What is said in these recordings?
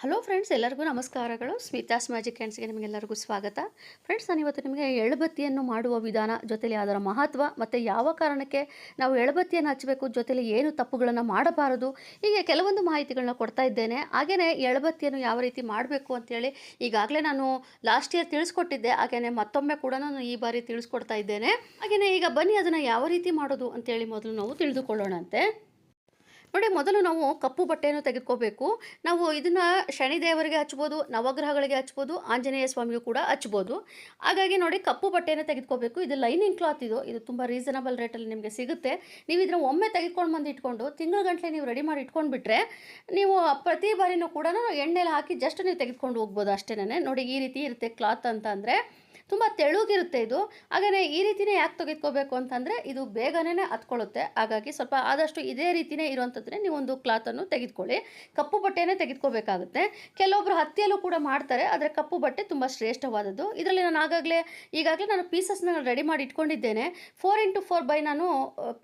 Hello friends ಎಲ್ಲರಿಗೂ ನಮಸ್ಕಾರಗಳು. Smitha's magic ಕ್ಯಾಂಡ್ಸ್ಗೆ ನಿಮಗೆಲ್ಲರಿಗೂ ಸ್ವಾಗತ. ಫ್ರೆಂಡ್ಸ್ ನಾನು ಇವತ್ತು ನಿಮಗೆ ಎಳಬತ್ತಿಯನ್ನು ಮಾಡುವ ವಿಧಾನ, ಜೊತೆಲಿ ಅದರ ಮಹತ್ವ ಮತ್ತು ಯಾವ ಕಾರಣಕ್ಕೆ ನಾವು ಎಳಬತ್ತಿಯನ್ನು ಹಚ್ಚಬೇಕು, ಜೊತೆಲಿ ಏನು ತಪ್ಪುಗಳನ್ನು ಮಾಡಬಾರದು, ಹೀಗೆ ಕೆಲವೊಂದು ಮಾಹಿತಿಗಳನ್ನ ಕೊಡ್ತಾ ಇದ್ದೇನೆ. ಹಾಗೆಯೇ ಎಳಬತ್ತಿಯನ್ನು ಯಾವ ರೀತಿ ಮಾಡಬೇಕು ಅಂತೇಳಿ ಈಗಾಗಲೇ ನಾನು ಲಾಸ್ಟ್ ಇಯರ್ ತಿಳಿಸ್ಕೊಟ್ಟಿದ್ದೆ. ಹಾಗೆಯೇ ಮತ್ತೊಮ್ಮೆ ಕೂಡ ನಾನು ಈ ಬಾರಿ ತಿಳಿಸ್ಕೊಡ್ತಾ ಇದ್ದೇನೆ. ಹಾಗೆಯೇ ಈಗ ಬನ್ನಿ ಅದನ್ನು ಯಾವ ರೀತಿ ಮಾಡೋದು ಅಂತೇಳಿ ಮೊದಲು ನಾವು ತಿಳಿದುಕೊಳ್ಳೋಣಂತೆ. ನೋಡಿ, ಮೊದಲು ನಾವು ಕಪ್ಪು ಬಟ್ಟೆಯನ್ನು ತೆಗೆದುಕೋಬೇಕು. ನಾವು ಇದನ್ನು ಶನಿದೇವರಿಗೆ ಹಚ್ಬೋದು, ನವಗ್ರಹಗಳಿಗೆ ಹಚ್ಬೋದು, ಆಂಜನೇಯ ಸ್ವಾಮಿಗೂ ಕೂಡ ಹಚ್ಬೋದು. ಹಾಗಾಗಿ ನೋಡಿ, ಕಪ್ಪು ಬಟ್ಟೆಯನ್ನು ತೆಗೆದುಕೋಬೇಕು. ಇದು ಲೈನಿಂಗ್ ಕ್ಲಾತ್ ಇದು. ಇದು ತುಂಬ ರೀಸನಬಲ್ ರೇಟಲ್ಲಿ ನಿಮಗೆ ಸಿಗುತ್ತೆ. ನೀವು ಇದನ್ನು ಒಮ್ಮೆ ತೆಗೆದುಕೊಂಡು ಬಂದು ಇಟ್ಕೊಂಡು, ತಿಂಗಳ ನೀವು ರೆಡಿ ಮಾಡಿ ಇಟ್ಕೊಂಡ್ಬಿಟ್ರೆ, ನೀವು ಪ್ರತಿ ಬಾರಿನೂ ಕೂಡ ಎಣ್ಣೆಲಿ ಹಾಕಿ ಜಸ್ಟ್ ನೀವು ತೆಗೆದುಕೊಂಡು ಹೋಗ್ಬೋದು ಅಷ್ಟೇ ನೋಡಿ, ಈ ರೀತಿ ಇರುತ್ತೆ ಕ್ಲಾತ್ ಅಂತ ಅಂದರೆ. ತುಂಬ ತೆಳುಗಿರುತ್ತೆ ಇದು. ಹಾಗೆಯೇ ಈ ರೀತಿಯೇ ಯಾಕೆ ತೆಗೆದುಕೋಬೇಕು ಅಂತಂದರೆ ಇದು ಬೇಗನೆ ಹತ್ಕೊಳ್ಳುತ್ತೆ. ಹಾಗಾಗಿ ಸ್ವಲ್ಪ ಆದಷ್ಟು ಇದೇ ರೀತಿಯೇ ಇರುವಂಥದ್ದನ್ನೇ ನೀವು ಒಂದು ಕ್ಲಾತನ್ನು ತೆಗೆದುಕೊಳ್ಳಿ. ಕಪ್ಪು ಬಟ್ಟೆನೇ ತೆಗೆದುಕೋಬೇಕಾಗುತ್ತೆ. ಕೆಲವೊಬ್ಬರು ಹತ್ತಿಯಲ್ಲೂ ಕೂಡ ಮಾಡ್ತಾರೆ, ಆದರೆ ಕಪ್ಪು ಬಟ್ಟೆ ತುಂಬ ಶ್ರೇಷ್ಠವಾದದ್ದು. ಇದರಲ್ಲಿ ನಾನು ಆಗಾಗಲೇ, ಈಗಾಗಲೇ ನಾನು ಪೀಸಸ್ನ ರೆಡಿ ಮಾಡಿ ಇಟ್ಕೊಂಡಿದ್ದೇನೆ. ಫೋರ್ ಇಂಟು ಫೋರ್ ಬೈ ನಾನು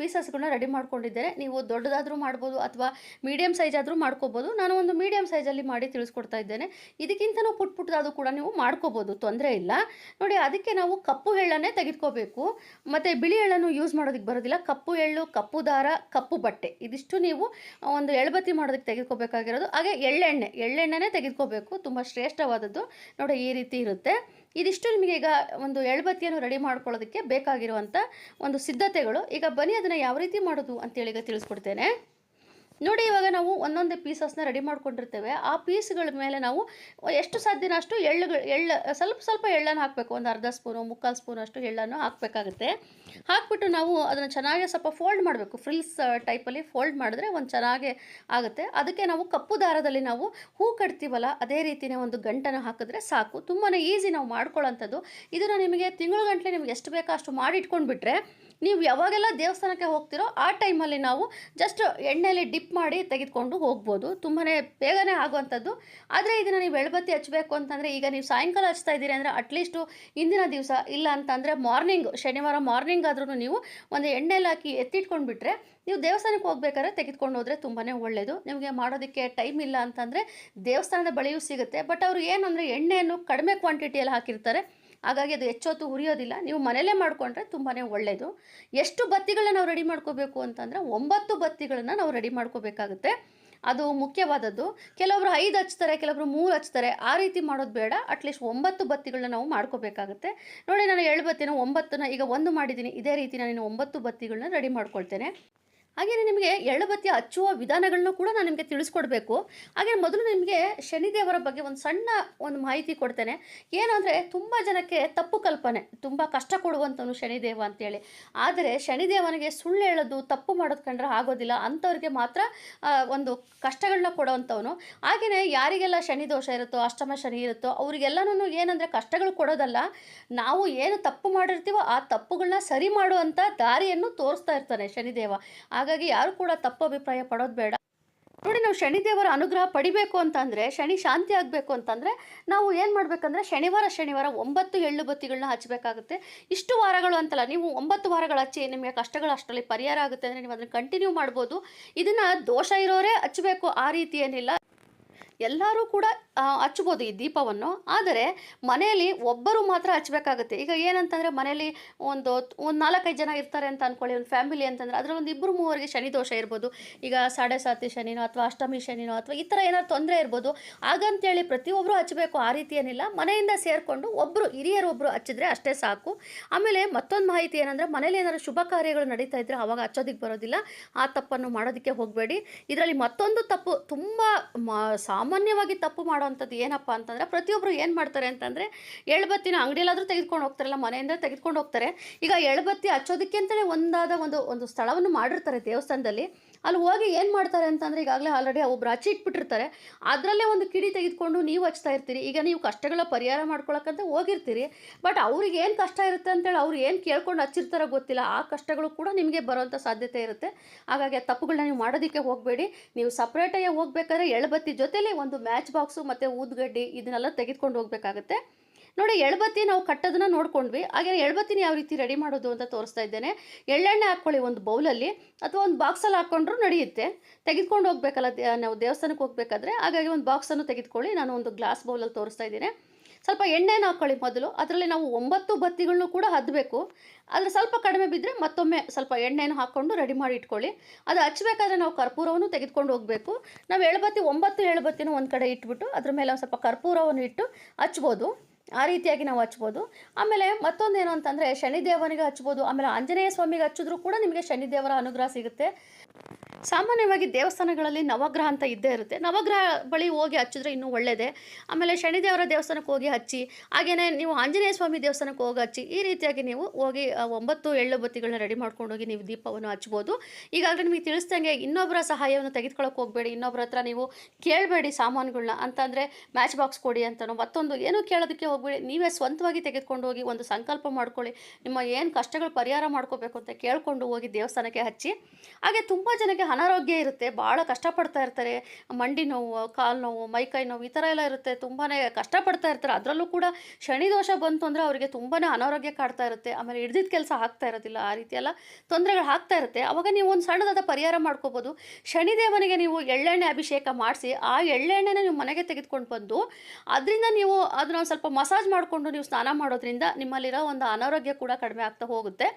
ಪೀಸಸ್ಗಳನ್ನ ರೆಡಿ ಮಾಡ್ಕೊಂಡಿದ್ದೇನೆ. ನೀವು ದೊಡ್ಡದಾದರೂ ಮಾಡ್ಬೋದು ಅಥವಾ ಮೀಡಿಯಂ ಸೈಜ್ ಆದರೂ ಮಾಡ್ಕೋಬೋದು. ನಾನು ಒಂದು ಮೀಡಿಯಮ್ ಸೈಜಲ್ಲಿ ಮಾಡಿ ತಿಳಿಸ್ಕೊಡ್ತಾ ಇದ್ದೇನೆ. ಇದಕ್ಕಿಂತನೂ ಪುಟ್ ಪುಟ್ಟದಾದರೂ ಕೂಡ ನೀವು ಮಾಡ್ಕೋಬೋದು. ತೊಂದರೆ ಇಲ್ಲ. ನೋಡಿ ಅದಕ್ಕೆ ನಾವು ಕಪ್ಪು ಎಳ್ಳನ್ನೇ ತೆಗೆದುಕೋಬೇಕು. ಮತ್ತು ಬಿಳಿ ಎಳ್ಳನ್ನು ಯೂಸ್ ಮಾಡೋದಕ್ಕೆ ಬರೋದಿಲ್ಲ. ಕಪ್ಪು ಎಳ್ಳು, ಕಪ್ಪು ದಾರ, ಕಪ್ಪು ಬಟ್ಟೆ. ಇದಿಷ್ಟು ನೀವು ಒಂದು ಎಳ್ಬತ್ತಿ ಮಾಡೋದಕ್ಕೆ ತೆಗೆದುಕೋಬೇಕಾಗಿರೋದು. ಹಾಗೆ ಎಳ್ಳೆಣ್ಣೆ, ಎಳ್ಳೆಣ್ಣೆನೇ ತೆಗೆದುಕೋಬೇಕು. ತುಂಬ ಶ್ರೇಷ್ಠವಾದದ್ದು. ನೋಡಿ ಈ ರೀತಿ ಇರುತ್ತೆ. ಇದಿಷ್ಟು ನಿಮಗೆ ಈಗ ಒಂದು ಎಳ್ಬತ್ತಿಯನ್ನು ರೆಡಿ ಮಾಡ್ಕೊಳ್ಳೋದಕ್ಕೆ ಬೇಕಾಗಿರುವಂಥ ಒಂದು ಸಿದ್ಧತೆಗಳು. ಈಗ ಬನ್ನಿ, ಅದನ್ನು ಯಾವ ರೀತಿ ಮಾಡೋದು ಅಂತೇಳಿ ಈಗ ತಿಳಿಸ್ಕೊಡ್ತೇನೆ. ನೋಡಿ, ಇವಾಗ ನಾವು ಒಂದೊಂದೇ ಪೀಸಸ್ನ ರೆಡಿ ಮಾಡ್ಕೊಂಡಿರ್ತೇವೆ. ಆ ಪೀಸ್ಗಳ ಮೇಲೆ ನಾವು ಎಷ್ಟು ಸಾಧ್ಯನ ಅಷ್ಟು ಎಳ್ಳುಗಳು, ಎಳ್ಳು, ಸ್ವಲ್ಪ ಸ್ವಲ್ಪ ಎಳ್ಳನ್ನು ಹಾಕಬೇಕು. ಒಂದು ಅರ್ಧ ಸ್ಪೂನು ಮುಕ್ಕಾಲು ಸ್ಪೂನ್ ಅಷ್ಟು ಎಳ್ಳನ್ನು ಹಾಕಬೇಕಾಗುತ್ತೆ. ಹಾಕ್ಬಿಟ್ಟು ನಾವು ಅದನ್ನು ಚೆನ್ನಾಗಿ ಸ್ವಲ್ಪ ಫೋಲ್ಡ್ ಮಾಡಬೇಕು. ಫ್ರಿಲ್ಸ್ ಟೈಪಲ್ಲಿ ಫೋಲ್ಡ್ ಮಾಡಿದ್ರೆ ಒಂದು ಚೆನ್ನಾಗಿ ಆಗುತ್ತೆ. ಅದಕ್ಕೆ ನಾವು ಕಪ್ಪು ದಾರದಲ್ಲಿ ನಾವು ಹೂ ಕಟ್ತೀವಲ್ಲ, ಅದೇ ರೀತಿಯೇ ಒಂದು ಗಂಟನ್ನು ಹಾಕಿದ್ರೆ ಸಾಕು. ತುಂಬಾ ಈಸಿ ನಾವು ಮಾಡ್ಕೊಳ್ಳೋಂಥದ್ದು. ಇದನ್ನು ನಿಮಗೆ ತಿಂಗಳು ಗಂಟಲೆ ನಿಮ್ಗೆ ಎಷ್ಟು ಬೇಕೋ ಅಷ್ಟು ಮಾಡಿ ಇಟ್ಕೊಂಡ್ಬಿಟ್ರೆ ನೀವು ಯಾವಾಗೆಲ್ಲ ದೇವಸ್ಥಾನಕ್ಕೆ ಹೋಗ್ತಿರೋ ಆ ಟೈಮಲ್ಲಿ ನಾವು ಜಸ್ಟ್ ಎಣ್ಣೆಯಲ್ಲಿ ಡಿಪ್ ಮಾಡಿ ತೆಗೆದುಕೊಂಡು ಹೋಗ್ಬೋದು. ತುಂಬಾ ಬೇಗನೆ ಆಗುವಂಥದ್ದು. ಆದರೆ ಇದನ್ನು ನೀವು ಎಳ್ಬತ್ತಿ ಹಚ್ಚಬೇಕು ಅಂತಂದರೆ ಈಗ ನೀವು ಸಾಯಂಕಾಲ ಹಚ್ತಾ ಇದ್ದೀರಿ ಅಂದರೆ ಅಟ್ಲೀಸ್ಟು ಇಂದಿನ ದಿವಸ ಇಲ್ಲ ಅಂತಂದರೆ ಮಾರ್ನಿಂಗ್ ಶನಿವಾರ ಮಾರ್ನಿಂಗ್ ಆದ್ರೂ ನೀವು ಒಂದು ಎಣ್ಣೆಲಿ ಹಾಕಿ ಎತ್ತಿಟ್ಕೊಂಡು ಬಿಟ್ಟರೆ ನೀವು ದೇವಸ್ಥಾನಕ್ಕೆ ಹೋಗ್ಬೇಕಾದ್ರೆ ತೆಗೆದುಕೊಂಡು ಹೋದರೆ ತುಂಬಾ ಒಳ್ಳೆಯದು ನಿಮಗೆ ಮಾಡೋದಕ್ಕೆ ಟೈಮ್ ಇಲ್ಲ ಅಂತಂದರೆ ದೇವಸ್ಥಾನದ ಬಳಿಯೂ ಸಿಗುತ್ತೆ. ಬಟ್ ಅವರು ಏನಂದರೆ ಎಣ್ಣೆಯನ್ನು ಕಡಿಮೆ ಕ್ವಾಂಟಿಟಿಯಲ್ಲಿ ಹಾಕಿರ್ತಾರೆ. ಹಾಗಾಗಿ ಅದು ಹೆಚ್ಚೊತ್ತು ಹುರಿಯೋದಿಲ್ಲ. ನೀವು ಮನೆಯಲ್ಲೇ ಮಾಡಿಕೊಂಡ್ರೆ ತುಂಬಾ ಒಳ್ಳೆಯದು ಎಷ್ಟು ಬತ್ತಿಗಳನ್ನ ನಾವು ರೆಡಿ ಮಾಡ್ಕೋಬೇಕು ಅಂತಂದರೆ ಒಂಬತ್ತು ಬತ್ತಿಗಳನ್ನು ನಾವು ರೆಡಿ ಮಾಡ್ಕೋಬೇಕಾಗುತ್ತೆ. ಅದು ಮುಖ್ಯವಾದದ್ದು. ಕೆಲವರು ಐದು ಹಚ್ತಾರೆ, ಕೆಲವರು ಮೂರು ಹಚ್ತಾರೆ. ಆ ರೀತಿ ಮಾಡೋದು ಬೇಡ. ಅಟ್ಲೀಸ್ಟ್ ಒಂಬತ್ತು ಬತ್ತಿಗಳನ್ನ ನಾವು ಮಾಡ್ಕೋಬೇಕಾಗುತ್ತೆ. ನೋಡಿ, ನಾನು ಏಳು ಬತ್ತಿನ ಒಂಬತ್ತನ್ನ ಈಗ ಒಂದು ಮಾಡಿದ್ದೀನಿ. ಇದೇ ರೀತಿ ನಾನು ಒಂಬತ್ತು ಬತ್ತಿಗಳನ್ನ ರೆಡಿ ಮಾಡ್ಕೊಳ್ತೇನೆ. ಹಾಗೆಯೇ ನಿಮಗೆ ಎಳ್ಳಬತ್ತಿ ಹಚ್ಚುವ ವಿಧಾನಗಳನ್ನು ಕೂಡ ನಾನು ನಿಮಗೆ ತಿಳಿಸ್ಕೊಡ್ಬೇಕು. ಹಾಗೆ ಮೊದಲು ನಿಮಗೆ ಶನಿದೇವರ ಬಗ್ಗೆ ಒಂದು ಸಣ್ಣ ಒಂದು ಮಾಹಿತಿ ಕೊಡ್ತೇನೆ. ಏನಂದರೆ ತುಂಬ ಜನಕ್ಕೆ ತಪ್ಪು ಕಲ್ಪನೆ, ತುಂಬ ಕಷ್ಟ ಕೊಡುವಂಥವನು ಶನಿದೇವ ಅಂತೇಳಿ. ಆದರೆ ಶನಿದೇವನಿಗೆ ಸುಳ್ಳು ಹೇಳೋದು, ತಪ್ಪು ಮಾಡೋದು ಕಂಡ್ರೆ ಆಗೋದಿಲ್ಲ. ಅಂಥವ್ರಿಗೆ ಮಾತ್ರ ಒಂದು ಕಷ್ಟಗಳನ್ನ ಕೊಡೋವಂಥವನು ಹಾಗೆಯೇ ಯಾರಿಗೆಲ್ಲ ಶನಿ ದೋಷ ಇರುತ್ತೋ, ಅಷ್ಟಮ ಶನಿ ಇರುತ್ತೋ, ಅವರಿಗೆಲ್ಲನೂ ಏನಂದರೆ ಕಷ್ಟಗಳು ಕೊಡೋದಲ್ಲ. ನಾವು ಏನು ತಪ್ಪು ಮಾಡಿರ್ತೀವೋ ಆ ತಪ್ಪುಗಳನ್ನ ಸರಿ ಮಾಡುವಂಥ ದಾರಿಯನ್ನು ತೋರಿಸ್ತಾ ಇರ್ತಾನೆ ಶನಿದೇವ. ಹಾಗಾಗಿ ಯಾರು ಕೂಡ ತಪ್ಪು ಅಭಿಪ್ರಾಯ ಪಡೋದು ಬೇಡ. ನೋಡಿ, ನಾವು ಶನಿದೇವರ ಅನುಗ್ರಹ ಪಡಿಬೇಕು ಅಂತಂದರೆ, ಶನಿ ಶಾಂತಿ ಆಗಬೇಕು ಅಂತಂದರೆ, ನಾವು ಏನು ಮಾಡಬೇಕಂದ್ರೆ, ಶನಿವಾರ ಶನಿವಾರ ಒಂಬತ್ತು ಎಳ್ಳು ಬತ್ತಿಗಳನ್ನ ಹಚ್ಚಬೇಕಾಗುತ್ತೆ ಇಷ್ಟು ವಾರಗಳು ಅಂತಲ್ಲ, ನೀವು ಒಂಬತ್ತು ವಾರಗಳು ಹಚ್ಚಿ ನಿಮಗೆ ಕಷ್ಟಗಳು ಅಷ್ಟರಲ್ಲಿ ಪರಿಹಾರ ಆಗುತ್ತೆ ಅಂದರೆ ನೀವು ಅದನ್ನು ಕಂಟಿನ್ಯೂ ಮಾಡ್ಬೋದು. ಇದನ್ನು ದೋಷ ಇರೋರೇ ಹಚ್ಚಬೇಕು ಆ ರೀತಿ ಏನಿಲ್ಲ. ಎಲ್ಲರೂ ಕೂಡ ಹಚ್ಬೋದು ಈ ದೀಪವನ್ನು. ಆದರೆ ಮನೆಯಲ್ಲಿ ಒಬ್ಬರು ಮಾತ್ರ ಹಚ್ಚಬೇಕಾಗುತ್ತೆ. ಈಗ ಏನಂತಂದರೆ ಮನೆಯಲ್ಲಿ ಒಂದು ಒಂದು ನಾಲ್ಕೈದು ಜನ ಇರ್ತಾರೆ ಅಂತ ಅಂದ್ಕೊಳ್ಳಿ ಒಂದು ಫ್ಯಾಮಿಲಿ ಅಂತಂದರೆ ಅದರಲ್ಲಿ ಒಂದು ಇಬ್ಬರು ಮೂವರಿಗೆ ಶನಿ ದೋಷ ಇರ್ಬೋದು. ಈಗ ಸಾಡೆ ಸಾತಿ ಶನಿನೋ ಅಥವಾ ಅಷ್ಟಮಿ ಶನಿನೋ ಅಥವಾ ಈ ಥರ ಏನಾದ್ರು ತೊಂದರೆ ಇರ್ಬೋದು. ಹಾಗಂತೇಳಿ ಪ್ರತಿಯೊಬ್ಬರು ಹಚ್ಚಬೇಕು ಆ ರೀತಿ ಏನಿಲ್ಲ. ಮನೆಯಿಂದ ಸೇರಿಕೊಂಡು ಒಬ್ಬರು ಹಿರಿಯರು ಒಬ್ಬರು ಹಚ್ಚಿದ್ರೆ ಅಷ್ಟೇ ಸಾಕು. ಆಮೇಲೆ ಮತ್ತೊಂದು ಮಾಹಿತಿ ಏನಂದರೆ ಮನೇಲಿ ಏನಾದ್ರು ಶುಭ ಕಾರ್ಯಗಳು ನಡೀತಾ ಇದ್ದರೆ ಅವಾಗ ಹಚ್ಚೋದಕ್ಕೆ ಬರೋದಿಲ್ಲ. ಆ ತಪ್ಪನ್ನು ಮಾಡೋದಕ್ಕೆ ಹೋಗಬೇಡಿ. ಇದರಲ್ಲಿ ಮತ್ತೊಂದು ತಪ್ಪು ತುಂಬ ಮ, ಸಾಮಾನ್ಯವಾಗಿ ತಪ್ಪು ಮಾಡೋವಂಥದ್ದು ಏನಪ್ಪ ಅಂತಂದರೆ ಪ್ರತಿಯೊಬ್ಬರು ಏನು ಮಾಡ್ತಾರೆ ಅಂತಂದರೆ ಎಳ್ಬತ್ತಿನ ಅಂಗಡಿಯಲ್ಲಾದರೂ ತೆಗೆದುಕೊಂಡು ಹೋಗ್ತಾರಲ್ಲ ಮನೆಯಿಂದ ತೆಗೆದುಕೊಂಡು ಹೋಗ್ತಾರೆ. ಈಗ ಎಳ್ಬತ್ತಿ ಹಚ್ಚೋದಕ್ಕೆ ಅಂತಲೇ ಒಂದಾದ ಒಂದು ಒಂದು ಸ್ಥಳವನ್ನು ಮಾಡಿರ್ತಾರೆ ದೇವಸ್ಥಾನದಲ್ಲಿ. ಅಲ್ಲಿ ಹೋಗಿ ಏನು ಮಾಡ್ತಾರೆ ಅಂತಂದರೆ ಈಗಾಗಲೇ ಆಲ್ರೆಡಿ ಒಬ್ರು ಹಚ್ಚಿ ಇಟ್ಬಿಟ್ಟಿರ್ತಾರೆ. ಅದರಲ್ಲೇ ಒಂದು ಕಿಡಿ ತೆಗೆದುಕೊಂಡು ನೀವು ಹಚ್ತಾ ಇರ್ತೀರಿ. ಈಗ ನೀವು ಕಷ್ಟಗಳ ಪರಿಹಾರ ಮಾಡ್ಕೊಳಕ್ಕಂತ ಹೋಗಿರ್ತೀರಿ. ಬಟ್ ಅವ್ರಿಗೆ ಏನು ಕಷ್ಟ ಇರುತ್ತೆ ಅಂತೇಳಿ ಅವ್ರು ಏನು ಕೇಳ್ಕೊಂಡು ಹಚ್ಚಿರ್ತಾರೋ ಗೊತ್ತಿಲ್ಲ. ಆ ಕಷ್ಟಗಳು ಕೂಡ ನಿಮಗೆ ಬರೋವಂಥ ಸಾಧ್ಯತೆ ಇರುತ್ತೆ. ಹಾಗಾಗಿ ಆ ತಪ್ಪುಗಳನ್ನ ನೀವು ಮಾಡೋದಕ್ಕೆ ಹೋಗಬೇಡಿ. ನೀವು ಸಪ್ರೇಟಾಗಿ ಹೋಗ್ಬೇಕಾದ್ರೆ ಎಳ್ಬತ್ತಿ ಜೊತೆಲಿ ಒಂದು ಮ್ಯಾಚ್ ಬಾಕ್ಸು ಮತ್ತು ಊದ್ಗಡ್ಡಿ ಇದನ್ನೆಲ್ಲ ತೆಗೆದುಕೊಂಡು ಹೋಗಬೇಕಾಗತ್ತೆ. ನೋಡಿ, ಎಳಬತ್ತಿ ನಾವು ಕಟ್ಟೋದನ್ನ ನೋಡ್ಕೊಂಡ್ವಿ. ಹಾಗೆ ಎಳಬತ್ತಿನ ಯಾವ ರೀತಿ ರೆಡಿ ಮಾಡೋದು ಅಂತ ತೋರಿಸ್ತಾ ಇದ್ದೇನೆ. ಎಳ್ಳೆಣ್ಣೆ ಹಾಕ್ಕೊಳ್ಳಿ ಒಂದು ಬೌಲಲ್ಲಿ ಅಥವಾ ಒಂದು ಬಾಕ್ಸಲ್ಲಿ ಹಾಕ್ಕೊಂಡ್ರೂ ನಡೆಯುತ್ತೆ. ತೆಗೆದುಕೊಂಡು ಹೋಗ್ಬೇಕಲ್ಲ ನಾವು ದೇವಸ್ಥಾನಕ್ಕೆ ಹೋಗಬೇಕಾದ್ರೆ, ಹಾಗಾಗಿ ಒಂದು ಬಾಕ್ಸನ್ನು ತೆಗೆದುಕೊಳ್ಳಿ. ನಾನು ಒಂದು ಗ್ಲಾಸ್ ಬೌಲಲ್ಲಿ ತೋರಿಸ್ತಾ ಇದ್ದೀನಿ. ಸ್ವಲ್ಪ ಎಣ್ಣೆನ ಹಾಕ್ಕೊಳ್ಳಿ ಮೊದಲು. ಅದರಲ್ಲಿ ನಾವು ಒಂಬತ್ತು ಬತ್ತಿಗಳನ್ನು ಕೂಡ ಹದಬೇಕು. ಆದರೆ ಸ್ವಲ್ಪ ಕಡಿಮೆ ಬಿದ್ದರೆ ಮತ್ತೊಮ್ಮೆ ಸ್ವಲ್ಪ ಎಣ್ಣೆನ ಹಾಕ್ಕೊಂಡು ರೆಡಿ ಮಾಡಿ ಇಟ್ಕೊಳ್ಳಿ. ಅದು ಹಚ್ಚಬೇಕಾದ್ರೆ ನಾವು ಕರ್ಪೂರವನ್ನು ತೆಗೆದುಕೊಂಡು ಹೋಗಬೇಕು. ನಾವು ಎಳ್ಬತ್ತಿ ಒಂಬತ್ತು ಎಳ್ಬತ್ತಿನೂ ಒಂದು ಕಡೆ ಇಟ್ಬಿಟ್ಟು ಅದ್ರ ಮೇಲೆ ಒಂದು ಸ್ವಲ್ಪ ಕರ್ಪೂರವನ್ನು ಇಟ್ಟು ಹಚ್ಬೋದು. ಆ ರೀತಿಯಾಗಿ ನಾವು ಹಚ್ಬೋದು. ಆಮೇಲೆ ಮತ್ತೊಂದೇನು ಅಂತಂದರೆ ಶನಿದೇವನಿಗೆ ಹಚ್ಬೋದು. ಆಮೇಲೆ ಆಂಜನೇಯ ಸ್ವಾಮಿಗೆ ಹಚ್ಚಿದ್ರೂ ಕೂಡ ನಿಮಗೆ ಶನಿದೇವರ ಅನುಗ್ರಹ ಸಿಗುತ್ತೆ. ಸಾಮಾನ್ಯವಾಗಿ ದೇವಸ್ಥಾನಗಳಲ್ಲಿ ನವಗ್ರಹ ಅಂತ ಇದ್ದೇ ಇರುತ್ತೆ. ನವಗ್ರಹ ಬಳಿ ಹೋಗಿ ಹಚ್ಚಿದ್ರೆ ಇನ್ನೂ ಒಳ್ಳೆಯದೇ ಆಮೇಲೆ ಶನಿದೇವರ ದೇವಸ್ಥಾನಕ್ಕೆ ಹೋಗಿ ಹಚ್ಚಿ ಹಾಗೆಯೇ ನೀವು ಆಂಜನೇಯ ಸ್ವಾಮಿ ದೇವಸ್ಥಾನಕ್ಕೆ ಹೋಗಿ ಹಚ್ಚಿ, ಈ ರೀತಿಯಾಗಿ ನೀವು ಹೋಗಿ ಒಂಬತ್ತು ಎಳ್ಳು ಬತ್ತಿಗಳನ್ನ ರೆಡಿ ಮಾಡ್ಕೊಂಡು ಹೋಗಿ ನೀವು ದೀಪವನ್ನು ಹಚ್ಬೋದು. ಈಗಾಗಲೇ ನಿಮಗೆ ತಿಳಿಸ್ದಂಗೆ ಇನ್ನೊಬ್ಬರ ಸಹಾಯವನ್ನು ತೆಗೆದುಕೊಳ್ಳೋಕೆ ಹೋಗಬೇಡಿ. ಇನ್ನೊಬ್ಬರ ಹತ್ರ ನೀವು ಕೇಳಬೇಡಿ ಸಾಮಾನುಗಳನ್ನ ಅಂತಂದರೆ ಮ್ಯಾಚ್ ಬಾಕ್ಸ್ ಕೊಡಿ ಅಂತನೋ, ಮತ್ತೊಂದು ಏನೂ ಕೇಳೋದಕ್ಕೆ ಹೋಗಬೇಡಿ. ನೀವೇ ಸ್ವಂತವಾಗಿ ತೆಗೆದುಕೊಂಡು ಹೋಗಿ ಒಂದು ಸಂಕಲ್ಪ ಮಾಡ್ಕೊಳ್ಳಿ. ನಿಮ್ಮ ಏನು ಕಷ್ಟಗಳು ಪರಿಹಾರ ಮಾಡ್ಕೋಬೇಕು ಅಂತ ಕೇಳಿಕೊಂಡು ಹೋಗಿ ದೇವಸ್ಥಾನಕ್ಕೆ ಹಚ್ಚಿ. ಹಾಗೆ ತುಂಬ ಜನಕ್ಕೆ ಅನಾರೋಗ್ಯ ಇರುತ್ತೆ, ಭಾಳ ಕಷ್ಟಪಡ್ತಾ ಇರ್ತಾರೆ. ಮಂಡಿ ನೋವು, ಕಾಲು ನೋವು ಮೈಕೈ ನೋವು, ಈ ಥರ ಎಲ್ಲ ಇರುತ್ತೆ. ತುಂಬಾ ಕಷ್ಟಪಡ್ತಾ ಇರ್ತಾರೆ. ಅದರಲ್ಲೂ ಕೂಡ ಶನಿ ದೋಷ ಬಂತು ಅಂದರೆ ಅವರಿಗೆ ತುಂಬಾ ಅನಾರೋಗ್ಯ ಕಾಡ್ತಾ ಇರುತ್ತೆ. ಆಮೇಲೆ ಹಿಡ್ದಿದ್ದ ಕೆಲಸ ಆಗ್ತಾ ಇರೋದಿಲ್ಲ, ಆ ರೀತಿ ಎಲ್ಲ ತೊಂದರೆಗಳು ಆಗ್ತಾ ಇರುತ್ತೆ. ಅವಾಗ ನೀವು ಒಂದು ಸಣ್ಣದಾದ ಪರಿಹಾರ ಮಾಡ್ಕೋಬೋದು. ಶನಿದೇವನಿಗೆ ನೀವು ಎಳ್ಳೆಣ್ಣೆ ಅಭಿಷೇಕ ಮಾಡಿಸಿ, ಆ ಎಳ್ಳೆಣ್ಣೆನ ನೀವು ಮನೆಗೆ ತೆಗೆದುಕೊಂಡು ಬಂದು, ಅದರಿಂದ ನೀವು ಅದನ್ನ ಒಂದು ಸ್ವಲ್ಪ ಮಸಾಜ್ ಮಾಡಿಕೊಂಡು ನೀವು ಸ್ನಾನ ಮಾಡೋದ್ರಿಂದ ನಿಮ್ಮಲ್ಲಿರೋ ಒಂದು ಅನಾರೋಗ್ಯ ಕೂಡ ಕಡಿಮೆ ಆಗ್ತಾ ಹೋಗುತ್ತೆ.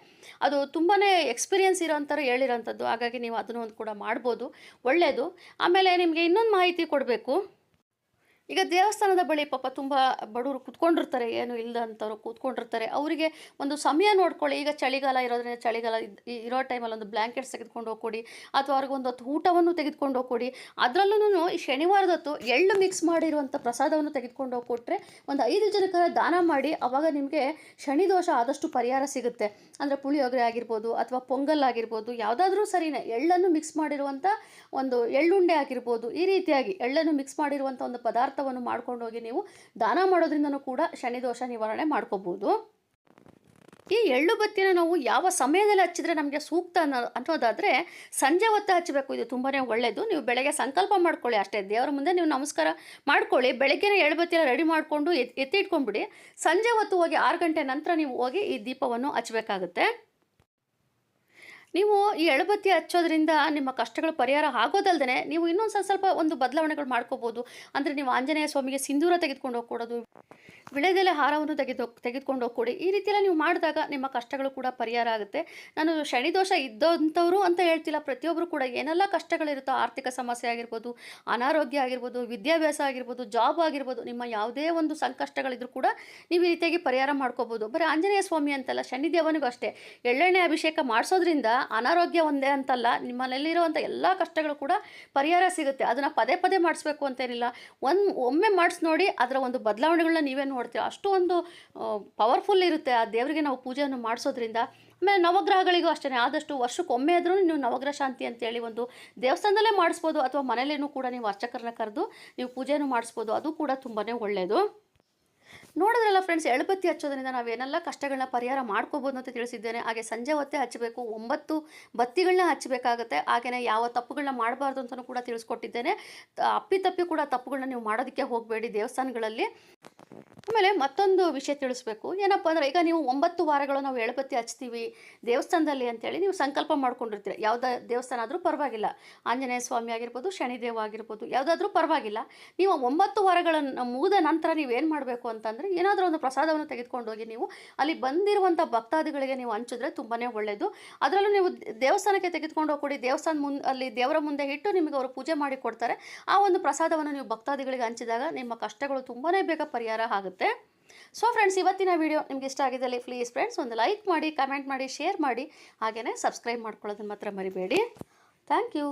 ಅದು ತುಂಬಾ ಎಕ್ಸ್ಪೀರಿಯನ್ಸ್ ಇರೋಂಥವ್ರು ಹೇಳಿರೋಂಥದ್ದು. ಹಾಗಾಗಿ ನೀವು ಅದನ್ನು ಒಂದು ಕೂಡ ಮಾಡ್ಬೋದು. ಒಳ್ಳೆಯದು ಆಮೇಲೆ ನಿಮಗೆ ಇನ್ನೊಂದು ಮಾಹಿತಿ ಕೊಡಬೇಕು. ಈಗ ದೇವಸ್ಥಾನದ ಬಳಿ ಪಾಪ ತುಂಬ ಬಡವರು ಕೂತ್ಕೊಂಡಿರ್ತಾರೆ, ಏನು ಇಲ್ಲದಂಥವ್ರು ಕೂತ್ಕೊಂಡಿರ್ತಾರೆ. ಅವರಿಗೆ ಒಂದು ಸಮಯ ನೋಡ್ಕೊಳ್ಳಿ. ಈಗ ಚಳಿಗಾಲ ಇರೋದ್ರಿಂದ ಚಳಿಗಾಲ ಇರೋ ಟೈಮಲ್ಲಿ ಒಂದು ಬ್ಲ್ಯಾಂಕೆಟ್ಸ್ ತೆಗೆದುಕೊಂಡು ಹೋಗ್ಕೊಡಿ, ಅಥವಾ ಅವ್ರಿಗೆ ಒಂದು ಊಟವನ್ನು ತೆಗೆದುಕೊಂಡು ಹೋಗ್ಕೊಡಿ. ಅದರಲ್ಲೂ ಈ ಶನಿವಾರದ ಹೊತ್ತು ಎಳ್ಳು ಮಿಕ್ಸ್ ಮಾಡಿರುವಂಥ ಪ್ರಸಾದವನ್ನು ತೆಗೆದುಕೊಂಡು ಹೋಗಿ ಕೊಟ್ಟರೆ ಒಂದು ಐದು ಜನಕ್ಕೆ ದಾನ ಮಾಡಿ ಅವಾಗ ನಿಮಗೆ ಶನಿ ದೋಷ ಆದಷ್ಟು ಪರಿಹಾರ ಸಿಗುತ್ತೆ. ಅಂದರೆ ಪುಳಿಯೋಗರೆ ಆಗಿರ್ಬೋದು ಅಥವಾ ಪೊಂಗಲ್ ಆಗಿರ್ಬೋದು, ಯಾವುದಾದ್ರೂ ಸರಿನೇ ಎಳ್ಳನ್ನು ಮಿಕ್ಸ್ ಮಾಡಿರುವಂಥ ಒಂದು ಎಳ್ಳುಂಡೆ ಆಗಿರ್ಬೋದು, ಈ ರೀತಿಯಾಗಿ ಎಳ್ಳನ್ನು ಮಿಕ್ಸ್ ಮಾಡಿರುವಂಥ ಒಂದು ಪದಾರ್ಥವನ್ನು ಮಾಡ್ಕೊಂಡು ಹೋಗಿ ನೀವು ದಾನ ಮಾಡೋದ್ರಿಂದನೂ ಕೂಡ ಶನಿ ದೋಷ ನಿವಾರಣೆ ಮಾಡ್ಕೋಬೋದು. ಈ ಎಳ್ಳು ಬತ್ತಿನ ನಾವು ಯಾವ ಸಮಯದಲ್ಲಿ ಹಚ್ಚಿದ್ರೆ ನಮಗೆ ಸೂಕ್ತ ಅನ್ನೋ ಅನ್ನೋದಾದರೆ ಸಂಜೆ ಹೊತ್ತು ಹಚ್ಚಬೇಕು. ಇದು ತುಂಬಾ ಒಳ್ಳೆಯದು ನೀವು ಬೆಳಗ್ಗೆ ಸಂಕಲ್ಪ ಮಾಡ್ಕೊಳ್ಳಿ ಅಷ್ಟೇ. ದೇವರ ಮುಂದೆ ನೀವು ನಮಸ್ಕಾರ ಮಾಡ್ಕೊಳ್ಳಿ. ಬೆಳಗ್ಗೆ ಎಳ್ಳು ಬತ್ತಿನ ರೆಡಿ ಮಾಡಿಕೊಂಡು ಎತ್ತಿ ಇಟ್ಕೊಂಡ್ಬಿಡಿ. ಸಂಜೆ ಹೊತ್ತು ಹೋಗಿ ಆರು ಗಂಟೆ ನಂತರ ನೀವು ಹೋಗಿ ಈ ದೀಪವನ್ನು ಹಚ್ಚಬೇಕಾಗುತ್ತೆ. ನೀವು ಈ ಎಳಬತ್ತಿ ಹಚ್ಚೋದ್ರಿಂದ ನಿಮ್ಮ ಕಷ್ಟಗಳು ಪರಿಹಾರ ಆಗೋದಲ್ದೇ ನೀವು ಇನ್ನೊಂದು ಸ್ವಲ್ಪ ಸ್ವಲ್ಪ ಒಂದು ಬದಲಾವಣೆಗಳು ಮಾಡ್ಕೋಬೋದು. ಅಂದರೆ ನೀವು ಆಂಜನೇಯ ಸ್ವಾಮಿಗೆ ಸಿಂಧೂರ ತೆಗೆದುಕೊಂಡು ಹೋಗ್ಕೊಡೋದು, ವಿಳೆದೆಲೆ ಹಾರವನ್ನು ತೆಗೆದು, ತೆಗೆದುಕೊಂಡು ಹೋಗ್ಕೊಡಿ. ಈ ರೀತಿಯೆಲ್ಲ ನೀವು ಮಾಡಿದಾಗ ನಿಮ್ಮ ಕಷ್ಟಗಳು ಕೂಡ ಪರಿಹಾರ ಆಗುತ್ತೆ. ನಾನು ಶನಿ ದೋಷ ಇದ್ದಂಥವ್ರು ಅಂತ ಹೇಳ್ತಿಲ್ಲ. ಪ್ರತಿಯೊಬ್ಬರು ಕೂಡ ಏನೆಲ್ಲ ಕಷ್ಟಗಳಿರುತ್ತೋ, ಆರ್ಥಿಕ ಸಮಸ್ಯೆ ಆಗಿರ್ಬೋದು, ಅನಾರೋಗ್ಯ ಆಗಿರ್ಬೋದು, ವಿದ್ಯಾಭ್ಯಾಸ ಆಗಿರ್ಬೋದು, ಜಾಬ್ ಆಗಿರ್ಬೋದು, ನಿಮ್ಮ ಯಾವುದೇ ಒಂದು ಸಂಕಷ್ಟಗಳಿದ್ರು ಕೂಡ ನೀವು ಈ ರೀತಿಯಾಗಿ ಪರಿಹಾರ ಮಾಡ್ಕೋಬೋದು. ಬರೀ ಆಂಜನೇಯ ಸ್ವಾಮಿ ಅಂತಲ್ಲ, ಶನಿದೇವನಿಗೂ ಅಷ್ಟೇ. ಎಳ್ಳೆಣ್ಣೆ ಅಭಿಷೇಕ ಮಾಡಿಸೋದ್ರಿಂದ ಅನಾರೋಗ್ಯ ಒಂದೇ ಅಂತಲ್ಲ, ನಿಮ್ಮಲ್ಲಿರುವಂಥ ಎಲ್ಲ ಕಷ್ಟಗಳು ಕೂಡ ಪರಿಹಾರ ಸಿಗುತ್ತೆ. ಅದನ್ನು ಪದೇ ಪದೇ ಮಾಡಿಸ್ಬೇಕು ಅಂತೇನಿಲ್ಲ. ಒಂದು ಒಮ್ಮೆ ಮಾಡಿಸಿ ನೋಡಿ ಅದರ ಒಂದು ಬದಲಾವಣೆಗಳನ್ನ ನೀವೇ ನೋಡ್ತೀವಿ ಅಷ್ಟು ಒಂದು ಪವರ್ಫುಲ್ ಇರುತ್ತೆ ಆ ದೇವರಿಗೆ ನಾವು ಪೂಜೆಯನ್ನು ಮಾಡಿಸೋದ್ರಿಂದ. ಆಮೇಲೆ ನವಗ್ರಹಗಳಿಗೂ ಅಷ್ಟೇ ಆದಷ್ಟು ವರ್ಷಕ್ಕೊಮ್ಮೆ ಆದರೂ ನೀವು ನವಗ್ರಹ ಶಾಂತಿ ಅಂತೇಳಿ ಒಂದು ದೇವಸ್ಥಾನದಲ್ಲೇ ಮಾಡಿಸ್ಬೋದು, ಅಥವಾ ಮನೇಲೇನೂ ಕೂಡ ನೀವು ಅರ್ಚಕರನ್ನ ಕರೆದು ನೀವು ಪೂಜೆನೂ ಮಾಡಿಸ್ಬೋದು. ಅದು ಕೂಡ ತುಂಬಾ ಒಳ್ಳೆಯದು ನೋಡಿದ್ರಲ್ಲ ಫ್ರೆಂಡ್ಸ್ ಎಳ್ಬತ್ತಿ ಹಚ್ಚೋದ್ರಿಂದ ನಾವೇನೆಲ್ಲ ಕಷ್ಟಗಳನ್ನ ಪರಿಹಾರ ಮಾಡ್ಕೋಬೋದು ಅಂತ ತಿಳಿಸಿದ್ದೇನೆ. ಹಾಗೆ ಸಂಜೆ ಹೊತ್ತೇ ಹಚ್ಚಬೇಕು, ಒಂಬತ್ತು ಬತ್ತಿಗಳನ್ನ ಹಚ್ಚಬೇಕಾಗುತ್ತೆ. ಹಾಗೆಯೇ ಯಾವ ತಪ್ಪುಗಳನ್ನ ಮಾಡಬಾರ್ದು ಅಂತಲೂ ಕೂಡ ತಿಳಿಸ್ಕೊಟ್ಟಿದ್ದೇನೆ. ಅಪ್ಪಿತಪ್ಪಿ ಕೂಡ ತಪ್ಪುಗಳನ್ನ ನೀವು ಮಾಡೋದಕ್ಕೆ ಹೋಗಬೇಡಿ ದೇವಸ್ಥಾನಗಳಲ್ಲಿ. ಆಮೇಲೆ ಮತ್ತೊಂದು ವಿಷಯ ತಿಳಿಸ್ಬೇಕು. ಏನಪ್ಪ ಅಂದರೆ, ಈಗ ನೀವು ಒಂಬತ್ತು ವಾರಗಳು ನಾವು ಎಳಬತ್ತಿ ಹಚ್ತೀವಿ ದೇವಸ್ಥಾನದಲ್ಲಿ ಅಂತೇಳಿ ನೀವು ಸಂಕಲ್ಪ ಮಾಡ್ಕೊಂಡಿರ್ತೀರ. ಯಾವುದೇ ದೇವಸ್ಥಾನ ಆದರೂ ಪರವಾಗಿಲ್ಲ. ಆಂಜನೇಯ ಸ್ವಾಮಿ ಆಗಿರ್ಬೋದು, ಶನಿದೇವ ಆಗಿರ್ಬೋದು, ಯಾವುದಾದ್ರೂ ಪರವಾಗಿಲ್ಲ. ನೀವು ಒಂಬತ್ತು ವಾರಗಳನ್ನು ಮುಗಿದ ನಂತರ ನೀವೇನು ಮಾಡಬೇಕು ಅಂತಂದರೆ ಏನಾದರೂ ಒಂದು ಪ್ರಸಾದವನ್ನು ತೆಗೆದುಕೊಂಡು ಹೋಗಿ ನೀವು ಅಲ್ಲಿ ಬಂದಿರುವಂಥ ಭಕ್ತಾದಿಗಳಿಗೆ ನೀವು ಹಂಚಿದ್ರೆ ತುಂಬಾ ಒಳ್ಳೆಯದು ಅದರಲ್ಲೂ ನೀವು ದೇವಸ್ಥಾನಕ್ಕೆ ತೆಗೆದುಕೊಂಡು ಹೋಗಿ ದೇವಸ್ಥಾನ ಮುಂದೆ ಅಲ್ಲಿ ದೇವರ ಮುಂದೆ ಇಟ್ಟು ನಿಮಗೆ ಅವರು ಪೂಜೆ ಮಾಡಿ ಕೊಡ್ತಾರೆ. ಆ ಒಂದು ಪ್ರಸಾದವನ್ನು ನೀವು ಭಕ್ತಾದಿಗಳಿಗೆ ಹಂಚಿದಾಗ ನಿಮ್ಮ ಕಷ್ಟಗಳು ತುಂಬಾ ಬೇಗ ಪರಿಹಾರ ಆಗುತ್ತೆ. ಸೊ ಫ್ರೆಂಡ್ಸ್ ಇವತ್ತಿನ ವಿಡಿಯೋ ನಿಮ್ಗೆ ಇಷ್ಟ ಆಗಿದ್ದಲ್ಲಿ ಪ್ಲೀಸ್ ಫ್ರೆಂಡ್ಸ್ ಒಂದು ಲೈಕ್ ಮಾಡಿ ಕಮೆಂಟ್ ಮಾಡಿ ಶೇರ್ ಮಾಡಿ. ಹಾಗೆಯೇ ಸಬ್ಸ್ಕ್ರೈಬ್ ಮಾಡ್ಕೊಳ್ಳೋದನ್ನು ಮಾತ್ರ ಮರಿಬೇಡಿ. Thank you